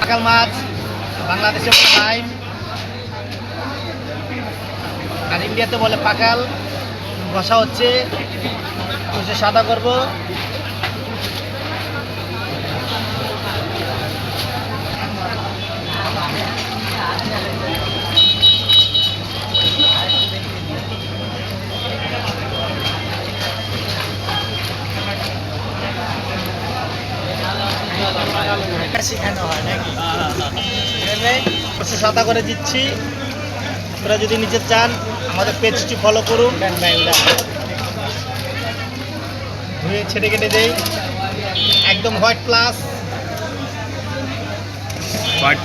কাকাল মাছ বাংলাদেশে বলে লাইম আর ইন্ডিয়াতে বলে পাকাল। বসা হচ্ছে সাদা করব। শেখানো হয় নাকি? সাদা করে দিচ্ছি। আপনারা যদি নিতে চান আমাদের পেজটি ফলো করুন। ধুয়ে ছেড়ে কেটে দেই। একদম হোয়াইট প্লাস হোয়াইট